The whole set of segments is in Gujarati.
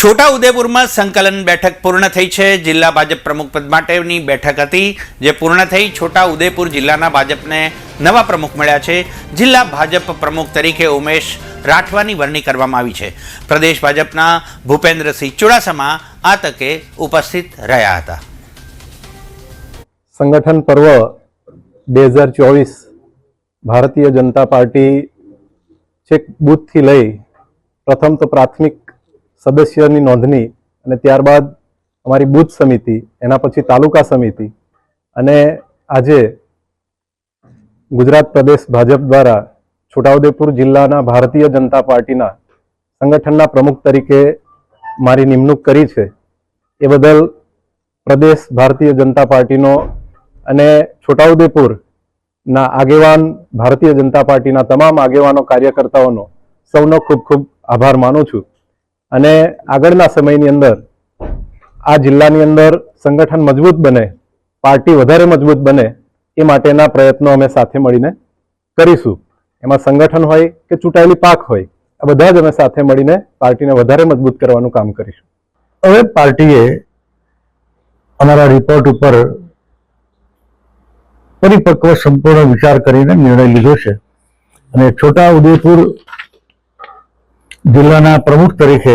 છોટા ઉદેપુરમાં સંકલન બેઠક પૂર્ણ થઈ છે. જિલ્લા ભાજપ પ્રમુખ પદ માટેની બેઠક હતી, જે પૂર્ણ થઈ છોટા ઉદેપુર જિલ્લાના ભાજપને નવા પ્રમુખ મળ્યા છે. જિલ્લા ભાજપ પ્રમુખ તરીકે ઉમેશ રાઠવાની વરણી કરવામાં આવી છે. પ્રદેશ ભાજપના ભૂપેન્દ્રસિંહ ચુડાસમા આ તકે ઉપસ્થિત રહ્યા હતા. સંગઠન પર્વ બે હજાર ચોવીસ ભારતીય જનતા પાર્ટી છેક બૂથથી લઈ પ્રથમ તો પ્રાથમિક સદસ્યની નોંધણી અને ત્યારબાદ અમારી બૂથ સમિતિ, એના પછી તાલુકા સમિતિ અને આજે ગુજરાત પ્રદેશ ભાજપ દ્વારા છોટાઉદેપુર જિલ્લાના ભારતીય જનતા પાર્ટીના સંગઠનના પ્રમુખ તરીકે મારી નિમણૂક કરી છે. એ બદલ પ્રદેશ ભારતીય જનતા પાર્ટીનો અને છોટાઉદેપુરના આગેવાન ભારતીય જનતા પાર્ટીના તમામ આગેવાનો, કાર્યકર્તાઓનો સૌનો ખૂબ ખૂબ આભાર માનું છું. અને આગળના સમયની અંદર આ જિલ્લાની અંદર સંગઠન મજબૂત બને, પાર્ટી વધારે મજબૂત બને, એ માટેના પ્રયત્નો અમે સાથે મળીને કરીશું. એમાં સંગઠન હોય કે ચૂંટાયેલી પાક હોય, આ બધા જ અમે સાથે મળીને પાર્ટીને વધારે મજબૂત કરવાનું કામ કરીશું. હવે પાર્ટીએ અમારા રિપોર્ટ ઉપર પરિપક્વ સંપૂર્ણ વિચાર કરીને નિર્ણય લીધો છે. અને છોટા ઉદેપુર જિલ્લાના પ્રમુખ તરીકે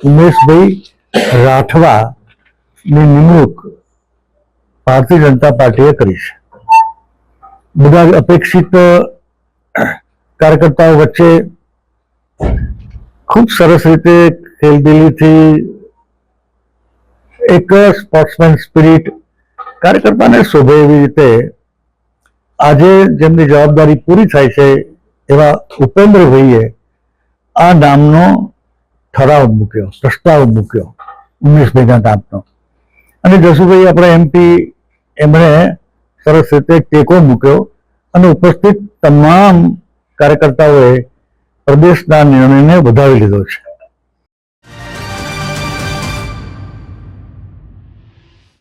ઉમેશભાઈ રાઠવાની નિમણૂક ભારતીય જનતા પાર્ટીએ કરી છે. બધા અપેક્ષિત કાર્યકર્તાઓ વચ્ચે ખૂબ સરસ રીતે ખેલદિલીથી એક સ્પોર્ટ્સમેન સ્પિરિટ કાર્યકર્તાને શોભે એવી રીતે આજે જેમની જવાબદારી પૂરી થાય છે એવા ઉપેન્દ્રભાઈએ આ નામનો ઠરાવ મૂક્યો પ્રસ્તાવ મૂક્યો ઉમેશભાઈના નામનો અને જસુભાઈ આપણે એમપી એમણે સરસ રીતે ટેકો મૂક્યો અને ઉપસ્થિત તમામ કાર્યકર્તાઓએ પ્રદેશના નિર્ણયને વધાવી લીધો છે.